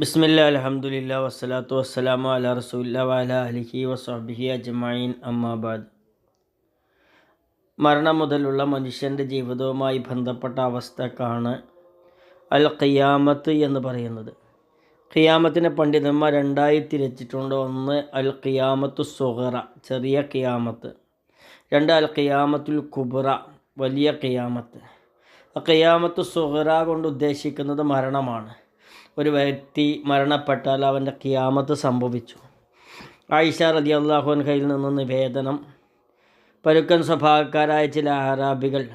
ബിസ്മില്ല അലഹമുല്ല വസ്സലാത്തു വസ്സലാമു അല റസൂല്ല വല അലിഹി വസ്ബിഹി അജ്മൈൻ അമ്മാബാദ് മരണം മുതലുള്ള മനുഷ്യന്റെ ജീവിതവുമായി ബന്ധപ്പെട്ട അവസ്ഥക്കാണ് അൽ ഖിയാമത്ത് എന്ന് പറയുന്നത്. ഖിയാമത്തിനെ പണ്ഡിതന്മാർ രണ്ടായി തിരിച്ചിട്ടുണ്ട്. ഒന്ന് അൽ ഖിയാമത്തു സുഹറ ചെറിയ ഖിയാമത്ത്. രണ്ട് അൽ ഖിയാമത്തുൽ കുബറ വലിയ ഖിയാമത്ത്. ഖിയാമത്തു സുഹറ കൊണ്ട് ഉദ്ദേശിക്കുന്നത് മരണമാണ്. ഒരു വ്യക്തി മരണപ്പെട്ടാൽ അവന്റെ ക്യാമത്ത് സംഭവിച്ചു. ആയിഷ റതി അള്ളാഹുൻ കയ്യിൽ നിന്ന് നിവേദനം. പരുക്കൻ സ്വഭാവക്കാരായ ചില അറാബികൾ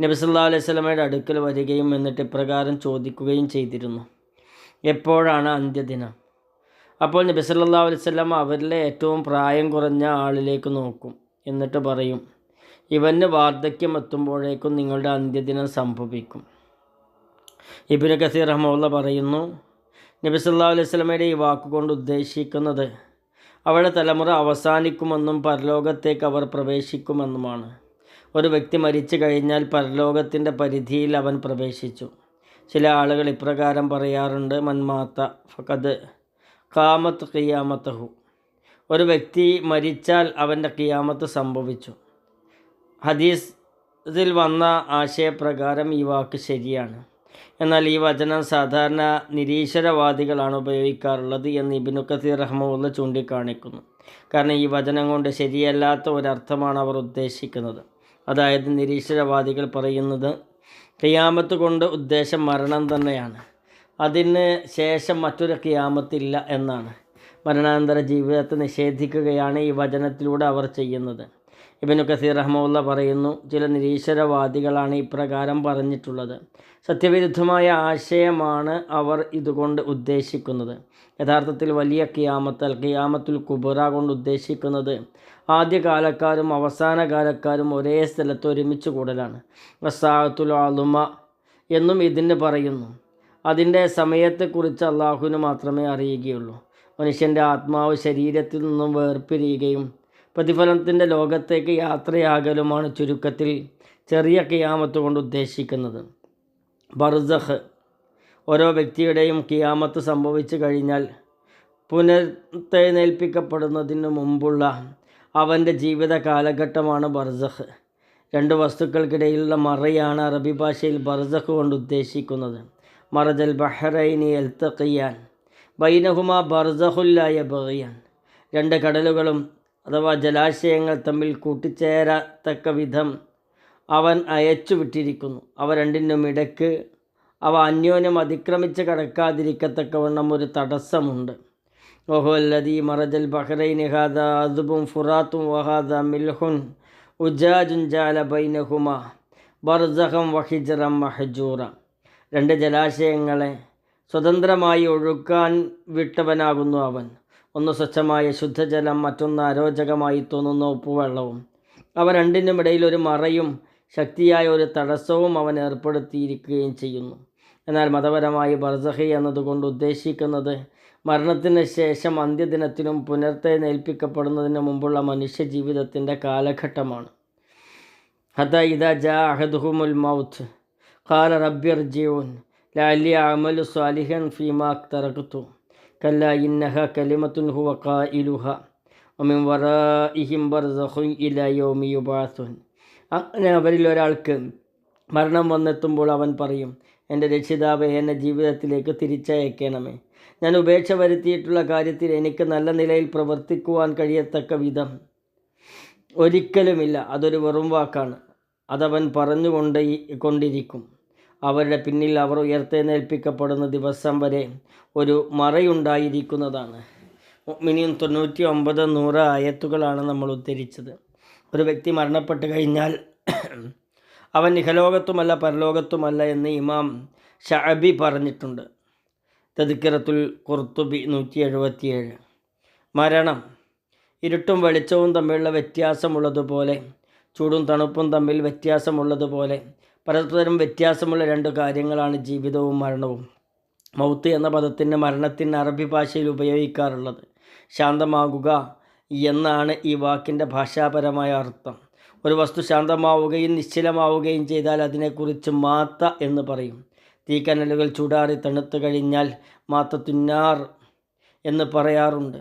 നബിസല്ലാ സ്വലമയുടെ അടുക്കൽ വരികയും എന്നിട്ട് ഇപ്രകാരം ചോദിക്കുകയും ചെയ്തിരുന്നു. എപ്പോഴാണ് അന്ത്യദിനം? അപ്പോൾ നബിസല്ലാ അലൈവല്ലം അവരിലെ ഏറ്റവും പ്രായം കുറഞ്ഞ ആളിലേക്ക് നോക്കും. എന്നിട്ട് പറയും ഇവന് വാർദ്ധക്യം എത്തുമ്പോഴേക്കും നിങ്ങളുടെ അന്ത്യദിനം സംഭവിക്കും. ഇബിന് കസീർ റഹ്മുള്ള പറയുന്നു നബി സല്ലാ അലൈഹി സ്വലമയുടെ ഈ വാക്കുകൊണ്ട് ഉദ്ദേശിക്കുന്നത് അവരുടെ തലമുറ അവസാനിക്കുമെന്നും പരലോകത്തേക്ക് അവർ പ്രവേശിക്കുമെന്നുമാണ്. ഒരു വ്യക്തി മരിച്ചു കഴിഞ്ഞാൽ പരലോകത്തിന്റെ പരിധിയിൽ അവൻ പ്രവേശിച്ചു. ചില ആളുകൾ ഇപ്രകാരം പറയാറുണ്ട് മന്മാത്ത ഫക്കത് കാമത്ത് ഖിയാമത്തഹു ഒരു വ്യക്തി മരിച്ചാൽ അവന്റെ ഖിയാമത്ത് സംഭവിച്ചു. ഹദീസ് ഇതിൽ വന്ന ആശയപ്രകാരം ഈ വാക്ക് ശരിയാണ്. എന്നാൽ ഈ വചനം സാധാരണ നിരീശ്വരവാദികളാണ് ഉപയോഗിക്കാറുള്ളത് എന്ന് ഇബിനു കസീർ റഹ്മുള്ള ചൂണ്ടിക്കാണിക്കുന്നു. കാരണം ഈ വചനം കൊണ്ട് ശരിയല്ലാത്ത ഒരർത്ഥമാണ് അവർ ഉദ്ദേശിക്കുന്നത്. അതായത് നിരീശ്വരവാദികൾ പറയുന്നത് കിയാമത്ത് കൊണ്ട് ഉദ്ദേശം മരണം തന്നെയാണ്. അതിന് ശേഷം മറ്റൊരു കിയാമത്തില്ല എന്നാണ്. മരണാനന്തര ജീവിതത്തെ നിഷേധിക്കുകയാണ് ഈ വചനത്തിലൂടെ അവർ ചെയ്യുന്നത്. ഇബനു കസീർ റഹ്മുല്ല പറയുന്നു ചില നിരീശ്വരവാദികളാണ് ഇപ്രകാരം പറഞ്ഞിട്ടുള്ളത്. സത്യവിരുദ്ധമായ ആശയമാണ് അവർ ഇതുകൊണ്ട് ഉദ്ദേശിക്കുന്നത്. യഥാർത്ഥത്തിൽ വലിയ കിയാമത്തൽ കിയാമത്തുൽ കുബുറ കൊണ്ട് ഉദ്ദേശിക്കുന്നത് ആദ്യകാലക്കാരും അവസാനകാലക്കാരും ഒരേ സ്ഥലത്ത് ഒരുമിച്ച് കൂടലാണ്. വസാഹത്തുൽ ആലുമ എന്നും ഇതിന് പറയുന്നു. അതിന്റെ സമയത്തെക്കുറിച്ച് അള്ളാഹുവിന് മാത്രമേ അറിയുകയുള്ളൂ. മനുഷ്യന്റെ ആത്മാവ് ശരീരത്തിൽ നിന്നും വേർപിരിയുകയും പ്രതിഫലത്തിന്റെ ലോകത്തേക്ക് യാത്രയാകലുമാണ് ചുരുക്കത്തിൽ ചെറിയ കിയാമത്ത് കൊണ്ട് ഉദ്ദേശിക്കുന്നത്. ബർസഹ് ഓരോ വ്യക്തിയുടെയും കിയാമത്ത് സംഭവിച്ചു കഴിഞ്ഞാൽ പുനർത്തെഴുന്നേൽപ്പിക്കപ്പെടുന്നതിന് മുമ്പുള്ള അവന്റെ ജീവിത കാലഘട്ടമാണ് ബർസഹ് രണ്ട് വസ്തുക്കൾക്കിടയിലുള്ള മറയാണ് അറബി ഭാഷയിൽ ബർസഹ് കൊണ്ട് ഉദ്ദേശിക്കുന്നത്. മറജൽ ബഹ്റൈനി എൽത്തഖിയാൻ ബൈനഹുമ ബർസഹുല്ലായ ബഹിയാൻ രണ്ട് കടലുകളും അഥവാ ജലാശയങ്ങൾ തമ്മിൽ കൂട്ടിച്ചേരത്തക്ക വിധം അവൻ അയച്ചു വിട്ടിരിക്കുന്നു അവ രണ്ടിനും ഇടയ്ക്ക് അവ അന്യോന്യം അതിക്രമിച്ച് കടക്കാതിരിക്കത്തക്കവണ്ണം ഒരു തടസ്സമുണ്ട്. ഓഹോല്ലതി മറജൽ ബഹ്റൈൻ ഹാദ അതുബും ഫുറാത്തും വഹാദ മിൽഹുൻ ഉജാജുൻ ജാല ബൈനഹുമ ബർസഹം വഹിജറം മഹജൂറ. രണ്ട് ജലാശയങ്ങളെ സ്വതന്ത്രമായി ഒഴുക്കാൻ വിട്ടവനാകുന്നു അവൻ. ഒന്ന് സ്വച്ഛമായ ശുദ്ധജലം മറ്റൊന്ന് അരോചകമായി തോന്നുന്ന ഉപ്പുവെള്ളവും. അവ രണ്ടിനും ഇടയിൽ ഒരു മറയും ശക്തിയായ ഒരു തടസ്സവും അവൻ ഏർപ്പെടുത്തിയിരിക്കുകയും ചെയ്യുന്നു. എന്നാൽ മതപരമായി ബർസഹി എന്നതുകൊണ്ട് ഉദ്ദേശിക്കുന്നത് മരണത്തിന് ശേഷം അന്ത്യദിനത്തിനും പുനർത്തെഴുന്നേൽപ്പിക്കപ്പെടുന്നതിന് മുമ്പുള്ള മനുഷ്യ ജീവിതത്തിന്റെ കാലഘട്ടമാണ്. ഹത ഇത ജാ അഹദുഹുമുൽ മൗത്ത്. ഖാല റബ്ബിർ ജീവൻ ലാലി അമലു സ്വാലിഹൻ ഫീമാക് തറക്കത്തു കല്ല ഇന്നഹ كلمة ഹുവ ഖായിലുഹ ومن വറാഇഹിം برزخ إلى യൗമി يبعثون. അങ്ങനെ അവരിൽ ഒരാൾക്ക് മരണം വന്നെത്തുമ്പോൾ അവൻ പറയും എന്റെ രക്ഷിതാവെ എന്നെ ജീവിതത്തിലേക്ക് തിരിച്ചയക്കണമേ. ഞാൻ ഉപേക്ഷ വരുത്തിയിട്ടുള്ള കാര്യത്തിൽ എനിക്ക് നല്ല നിലയിൽ പ്രവർത്തിക്കുവാൻ കഴിയത്തക്ക വിധം ഒരിക്കലുമില്ല. അതൊരു വെറും വാക്കാണ്. അതവൻ പറഞ്ഞുകൊണ്ട് കൊണ്ടിരിക്കും. അവരുടെ പിന്നിൽ അവർ ഉയർത്തെഴുന്നേൽപ്പിക്കപ്പെടുന്ന ദിവസം വരെ ഒരു മറയുണ്ടായിരിക്കുന്നതാണ്. മിനിയും തൊണ്ണൂറ്റി ഒമ്പത് നൂറ് ആയത്തുകളാണ് നമ്മൾ ഉദ്ധരിച്ചത്. ഒരു വ്യക്തി മരണപ്പെട്ട് കഴിഞ്ഞാൽ അവൻ ഇഹലോകത്തുമല്ല പരലോകത്തുമല്ല എന്ന് ഇമാം ഷഅബി പറഞ്ഞിട്ടുണ്ട്. തദിക്കറത്തുൽ കുർത്തുബി നൂറ്റി എഴുപത്തിയേഴ് മരണം ഇരുട്ടും വെളിച്ചവും തമ്മിലുള്ള വ്യത്യാസമുള്ളതുപോലെ ചൂടും തണുപ്പും തമ്മിൽ വ്യത്യാസമുള്ളതുപോലെ പരസ്പരം വ്യത്യാസമുള്ള രണ്ട് കാര്യങ്ങളാണ് ജീവിതവും മരണവും. മൗത്ത് എന്ന പദത്തിന് മരണത്തിന് അറബി ഭാഷയിൽ ഉപയോഗിക്കാറുള്ളത്. ശാന്തമാകുക എന്നാണ് ഈ വാക്കിന്റെ ഭാഷാപരമായ അർത്ഥം. ഒരു വസ്തു ശാന്തമാവുകയും നിശ്ചലമാവുകയും ചെയ്താൽ അതിനെക്കുറിച്ച് മാത്ത എന്ന് പറയും. തീക്കനലുകൾ ചൂടാറി തണുത്തു കഴിഞ്ഞാൽ മാത്ത തുന്നാർ എന്ന് പറയാറുണ്ട്.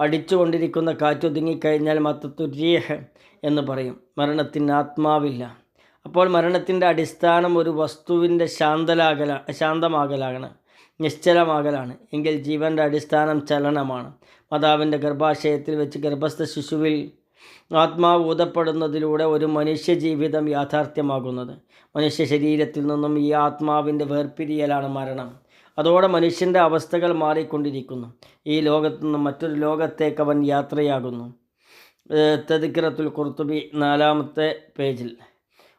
അടിച്ചുകൊണ്ടിരിക്കുന്ന കാറ്റൊതുങ്ങിക്കഴിഞ്ഞാൽ മത്തത്തുരീഹ് എന്ന് പറയും. മരണത്തിന് ആത്മാവില്ല. അപ്പോൾ മരണത്തിന്റെ അടിസ്ഥാനം ഒരു വസ്തുവിന്റെ ശാന്തലാകല ശാന്തമാകലാണ് നിശ്ചലമാകലാണ്. എങ്കിൽ ജീവന്റെ അടിസ്ഥാനം ചലനമാണ്. മാതാവിന്റെ ഗർഭാശയത്തിൽ വെച്ച് ഗർഭസ്ഥ ശിശുവിൽ ആത്മാവ് ഊതപ്പെടുന്നതിലൂടെ ഒരു മനുഷ്യ ജീവിതം യാഥാർത്ഥ്യമാകുന്നത്. മനുഷ്യ ശരീരത്തിൽ നിന്നും ഈ ആത്മാവിന്റെ വേർപിരിയലാണ് മരണം. അതോടെ മനുഷ്യന്റെ അവസ്ഥകൾ മാറിക്കൊണ്ടിരിക്കുന്നു. ഈ ലോകത്തു നിന്നും മറ്റൊരു ലോകത്തേക്ക് അവൻ യാത്രയാകുന്നു. തെതിക്കിറത്തുൽ കുർത്തുബി നാലാമത്തെ പേജിൽ.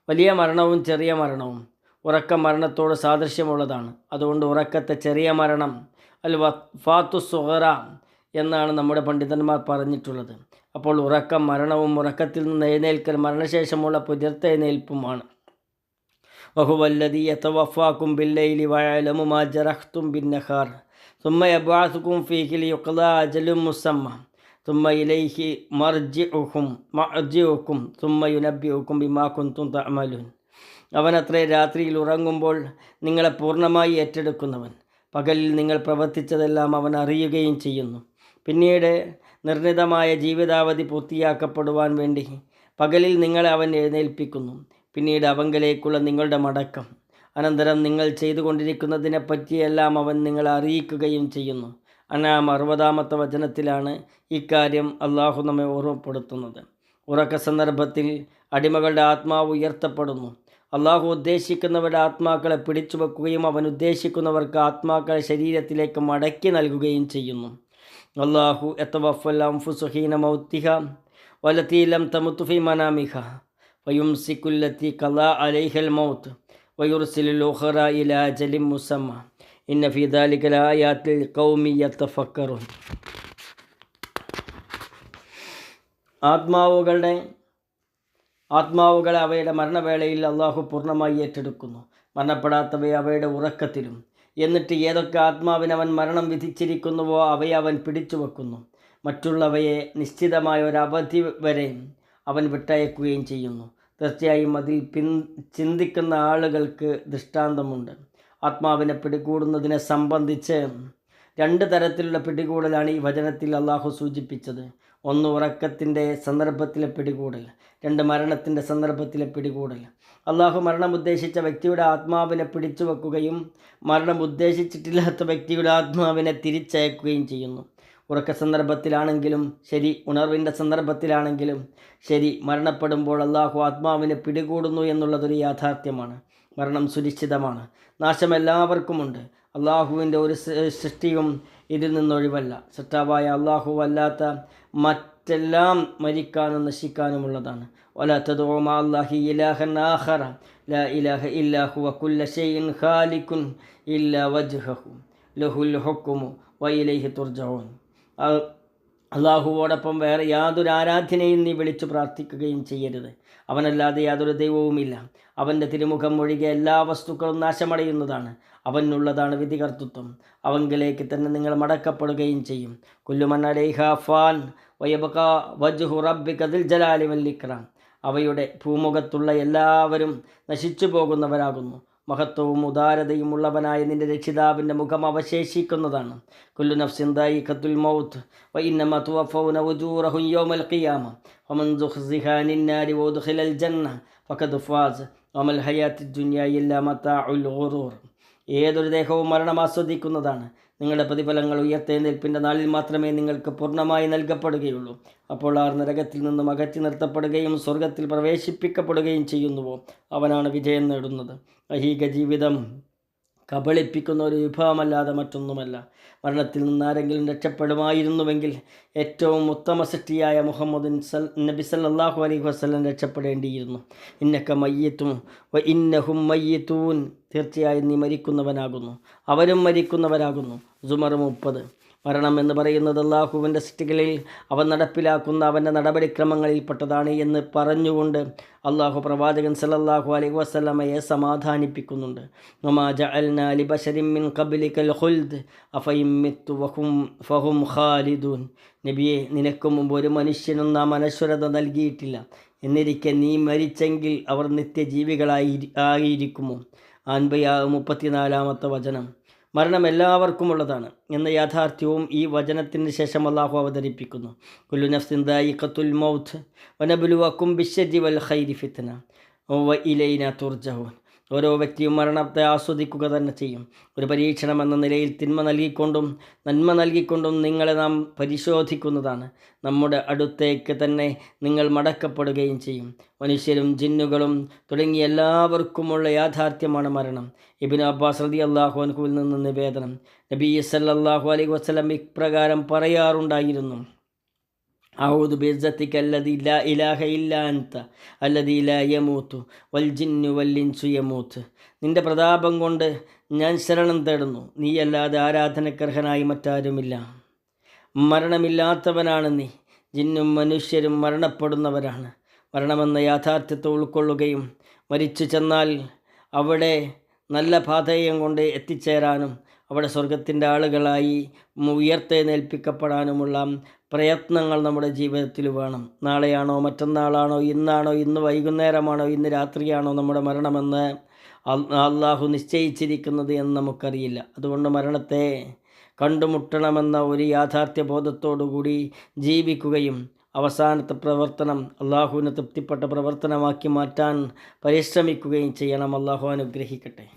വലിയ മരണവും ചെറിയ മരണവും. ഉറക്ക മരണത്തോട് സാദൃശ്യമുള്ളതാണ്. അതുകൊണ്ട് ഉറക്കത്തെ ചെറിയ മരണം അൽ വഫാത്തു സുഹറ എന്നാണ് നമ്മുടെ പണ്ഡിതന്മാർ പറഞ്ഞിട്ടുള്ളത്. അപ്പോൾ ഉറക്കം മരണവും ഉറക്കത്തിൽ നിന്ന് എഴുന്നേൽക്കൽ മരണശേഷമുള്ള പുതിർത്തെഴുന്നേൽപ്പുമാണ് വഹുവല്ലതി യഥവഫാക്കും ബില്ലയിലി വഴലമുമാ ജറഹ്തും ബിന്നഹാർ. സുമ്മ യബാസുക്കും ഫീഖിൽ യുക്ല അജലും മുസമ്മ. ثم إليه مرجعكم مرجعكم ثم ينبئكم بما كنتم تعملون അവനത്രേ രാത്രിയിൽ ഉറങ്ങുമ്പോൾ നിങ്ങളെ പൂർണ്ണമായി ഏറ്റെടുക്കുന്നവൻ പകലിൽ നിങ്ങൾ പ്രവർത്തിച്ചതെല്ലാം അവൻ അറിയുകയും ചെയ്യുന്നു പിന്നീട് നിർണിതമായ ജീവിതാവധി പൂർത്തിയാക്കപ്പെടുവാൻ വേണ്ടി പകലിൽ നിങ്ങളെ അവൻ എഴുന്നേൽപ്പിക്കുന്നു പിന്നീട് അവങ്കലേക്കുള്ള നിങ്ങളുടെ മടക്കം അനന്തരം നിങ്ങൾ ചെയ്തുകൊണ്ടിരിക്കുന്നതിനെ പറ്റിയെല്ലാം അവൻ നിങ്ങളെ അറിയിക്കുകയും ചെയ്യുന്നു അനാം അറുപതാമത്തെ വചനത്തിലാണ് ഇക്കാര്യം അള്ളാഹു നമ്മെ ഓർമ്മപ്പെടുത്തുന്നത്. ഉറക്ക സന്ദർഭത്തിൽ അടിമകളുടെ ആത്മാവ് ഉയർത്തപ്പെടുന്നു. അള്ളാഹു ഉദ്ദേശിക്കുന്നവരുടെ ആത്മാക്കളെ പിടിച്ചു വെക്കുകയും അവൻ ഉദ്ദേശിക്കുന്നവർക്ക് ആത്മാക്കളെ ശരീരത്തിലേക്ക് മടക്കി നൽകുകയും ചെയ്യുന്നു. അള്ളാഹു എത്തവഫൽ ഫുസുഹീന മൗത്തിഹ വലത്തീലം തമുത്തുഫി മനാമിഹ. വയും സിക്കുല്ലത്തി കല അലൈഹൽ മൗത്ത്. വയുർസിലുഹറ ഇല ജലിം മുസമ്മ. ഇന്ന ഫി ദാലിക ലായാത്തിൽ ഖൗമി യതഫക്കറുൻ ആത്മാവുകളുടെ ആത്മാവുകളെ അവയുടെ മരണവേളയിൽ അള്ളാഹു പൂർണമായി ഏറ്റെടുക്കുന്നു. മരണപ്പെടാത്തവയെ അവയുടെ ഉറക്കത്തിലും. എന്നിട്ട് ഏതൊക്കെ ആത്മാവിനവൻ മരണം വിധിച്ചിരിക്കുന്നുവോ അവയെ അവൻ പിടിച്ചു വെക്കുന്നു മറ്റുള്ളവയെ നിശ്ചിതമായ ഒരവധി വരെ അവൻ വിട്ടയക്കുകയും ചെയ്യുന്നു. തീർച്ചയായും അതിൽ പിൻ ചിന്തിക്കുന്ന ആളുകൾക്ക് ദൃഷ്ടാന്തമുണ്ട്. ആത്മാവിനെ പിടികൂടുന്നതിനെ സംബന്ധിച്ച് രണ്ട് തരത്തിലുള്ള പിടികൂടലാണ് ഈ വചനത്തിൽ അള്ളാഹു സൂചിപ്പിച്ചത്. ഒന്ന് ഉറക്കത്തിന്റെ സന്ദർഭത്തിലെ പിടികൂടൽ രണ്ട് മരണത്തിന്റെ സന്ദർഭത്തിലെ പിടികൂടൽ. അള്ളാഹു മരണം ഉദ്ദേശിച്ച വ്യക്തിയുടെ ആത്മാവിനെ പിടിച്ചു വെക്കുകയും മരണം ഉദ്ദേശിച്ചിട്ടില്ലാത്ത വ്യക്തിയുടെ ആത്മാവിനെ തിരിച്ചയക്കുകയും ചെയ്യുന്നു. ഉറക്ക സന്ദർഭത്തിലാണെങ്കിലും ശരി ഉണർവിന്റെ സന്ദർഭത്തിലാണെങ്കിലും ശരി മരണപ്പെടുമ്പോൾ അള്ളാഹു ആത്മാവിനെ പിടികൂടുന്നു എന്നുള്ളതൊരു യാഥാർത്ഥ്യമാണ്. മരണം സുനിശ്ചിതമാണ്. നാശം എല്ലാവർക്കുമുണ്ട് അള്ളാഹുവിന്റെ ഒരു സൃഷ്ടിയും ഇതിൽ നിന്നൊഴിവല്ല. സൃഷ്ടാവായ അള്ളാഹു അല്ലാത്ത മറ്റെല്ലാം മരിക്കാനും നശിക്കാനുമുള്ളതാണ്. ഒലാത്തതോമാ അള്ളാഹി ഇലാഹൻ ലാ ഇലാഹ ലഹുൽ അള്ളാഹുവോടൊപ്പം വേറെ യാതൊരു ആരാധനയും നീ വിളിച്ചു പ്രാർത്ഥിക്കുകയും ചെയ്യരുത്. അവനല്ലാതെ യാതൊരു ദൈവവുമില്ല. അവന്റെ തിരുമുഖം ഒഴികെ എല്ലാ വസ്തുക്കളും നാശമടയുന്നതാണ്. അവനുള്ളതാണ് വിധികർത്തൃത്വം. അവങ്കിലേക്ക് തന്നെ നിങ്ങൾ മടക്കപ്പെടുകയും ചെയ്യും. കുല്ലുമൻ അലൈഹാഫാൻ വയബക വജുഹു റബ്ബി കതിൽ ജലാലി അവയുടെ ഭൂമുഖത്തുള്ള എല്ലാവരും നശിച്ചു പോകുന്നവരാകുന്നു. മഹത്വവും ഉദാരതയും ഉള്ളവനായ നിന്റെ രക്ഷിതാവിന്റെ മുഖം അവശേഷിക്കുന്നതാണ്. കുല്ലു നഫ്സിന്ദായി ഖത്തുൽ മൗത്ത് വഇന്നമ തുവഫൗന ഉജൂറഹും യൗമൽ ഖിയാമ വമൻ സുഖ്സിഹ നിന്നാരി വദ്ഖിലൽ ജന്ന ഫഖദ് ഫാസ് വമൽ ഹയാത്തി ദുനിയ ഇല്ല മതാഉൽ ഗുറൂർ ഏതൊരു ദേഹവും മരണം ആസ്വദിക്കുന്നതാണ് നിങ്ങളുടെ പ്രതിഫലങ്ങൾ ഉയർത്തെഴുന്നേൽപ്പിന്റെ നാളിൽ മാത്രമേ നിങ്ങൾക്ക് പൂർണമായി നൽകപ്പെടുകയുള്ളൂ. അപ്പോൾ ആർ നരകത്തിൽ നിന്നും അകറ്റി നിർത്തപ്പെടുകയും സ്വർഗത്തിൽ പ്രവേശിപ്പിക്കപ്പെടുകയും ചെയ്യുന്നുവോ? അവനാണ് വിജയം നേടുന്നത്. ഐഹിക ജീവിതം കബളിപ്പിക്കുന്ന ഒരു വിഭവമല്ലാതെ മറ്റൊന്നുമല്ല. മരണത്തിൽ നിന്ന് ആരെങ്കിലും രക്ഷപ്പെടുമായിരുന്നുവെങ്കിൽ ഏറ്റവും ഉത്തമ സൃഷ്ടിയായ മുഹമ്മദ് നബി സല്ലാഹു അലൈഹി വസ്ലം രക്ഷപ്പെടേണ്ടിയിരുന്നു. ഇന്നക്ക മയ്യത്തും ഇന്നഹും മയ്യത്തൂൻ. തീർച്ചയായും നീ മരിക്കുന്നവനാകുന്നു. അവരും മരിക്കുന്നവരാകുന്നു. സുമർ മുപ്പത്. മരണം എന്ന് പറയുന്നത് അള്ളാഹുവിന്റെ സൃഷ്ടികളിൽ അവൻ നടപ്പിലാക്കുന്ന അവന്റെ നടപടിക്രമങ്ങളിൽപ്പെട്ടതാണ് എന്ന് പറഞ്ഞുകൊണ്ട് അള്ളാഹു പ്രവാചകൻ സല്ലല്ലാഹു അലൈഹി വസ്ലമയെ സമാധാനിപ്പിക്കുന്നുണ്ട്. ഖാലിദൂൻ. നബിയെ നിനക്ക് മുമ്പ് ഒരു മനുഷ്യനും നാം അനശ്വരത നൽകിയിട്ടില്ല. എന്നിരിക്കെ നീ മരിച്ചെങ്കിൽ അവർ നിത്യജീവികളായി ആയിരിക്കുമോ? അൻപയാ മുപ്പത്തിനാലാമത്തെ വചനം. മരണം എല്ലാവർക്കുമുള്ളതാണ് എന്ന യാഥാർത്ഥ്യവും ഈ വചനത്തിന് ശേഷം അള്ളാഹു അവതരിപ്പിക്കുന്നു. കുല്ലു നഫ്സിൻ ദായിഖത്തുൽ മൗത്ത് വനബുലുവക്കും ബിശ്ശരി വൽ ഖൈരി വ ഇലൈന തുർജഹൂൻ ഓരോ വ്യക്തിയും മരണത്തെ ആസ്വദിക്കുക തന്നെ ചെയ്യും. ഒരു പരീക്ഷണം എന്ന നിലയിൽ തിന്മ നൽകിക്കൊണ്ടും നന്മ നൽകിക്കൊണ്ടും നിങ്ങളെ നാം പരിശോധിക്കുന്നതാണ്. നമ്മുടെ അടുത്തേക്ക് തന്നെ നിങ്ങൾ മടക്കപ്പെടുകയും ചെയ്യും. മനുഷ്യരും ജിന്നുകളും തുടങ്ങി എല്ലാവർക്കുമുള്ള യാഥാർത്ഥ്യമാണ് മരണം. ഇബിൻ അബ്ബാസ് റതി അള്ളാഹു അൻഹുവിൽ നിന്ന് നിവേദനം. നബി സല്ലാഹു അലൈഹി വസ്ലം ഇപ്രകാരം പറയാറുണ്ടായിരുന്നു. أعوذ بعزتك الذي لا إله إلا أنت الذي لا يموت والجن والإنس يموت നിന്റെ പ്രതാപം കൊണ്ട് ഞാൻ ശരണം തേടുന്നു നീയല്ലാതെ ആരാധനക്കർഹനായി മറ്റാരുമില്ല മരണമില്ലാത്തവനാണ് നീ ജിന്നും മനുഷ്യരും മരണപ്പെടുന്നവരാണ് മരണമെന്ന യാഥാർത്ഥ്യത്തെ ഉൾക്കൊള്ളുകയും മരിച്ചു ചെന്നാൽ അവിടെ നല്ല പാതയം കൊണ്ട് എത്തിച്ചേരാനും അവിടെ സ്വർഗത്തിൻ്റെ ആളുകളായി ഉയർത്തെഴുന്നേൽപ്പിക്കപ്പെടാനുമുള്ള പ്രയത്നങ്ങൾ നമ്മുടെ ജീവിതത്തിൽ വേണം. നാളെയാണോ മറ്റന്നാളാണോ ഇന്നാണോ ഇന്ന് വൈകുന്നേരമാണോ ഇന്ന് രാത്രിയാണോ നമ്മുടെ മരണമെന്ന് അള്ളാഹു നിശ്ചയിച്ചിരിക്കുന്നത് എന്ന് നമുക്കറിയില്ല. അതുകൊണ്ട് മരണത്തെ കണ്ടുമുട്ടണമെന്ന ഒരു യാഥാർത്ഥ്യ ബോധത്തോടുകൂടി ജീവിക്കുകയും അവസാനത്തെ പ്രവർത്തനം അള്ളാഹുവിനെ തൃപ്തിപ്പെട്ട പ്രവർത്തനമാക്കി മാറ്റാൻ പരിശ്രമിക്കുകയും ചെയ്യണം. അള്ളാഹു അനുഗ്രഹിക്കട്ടെ.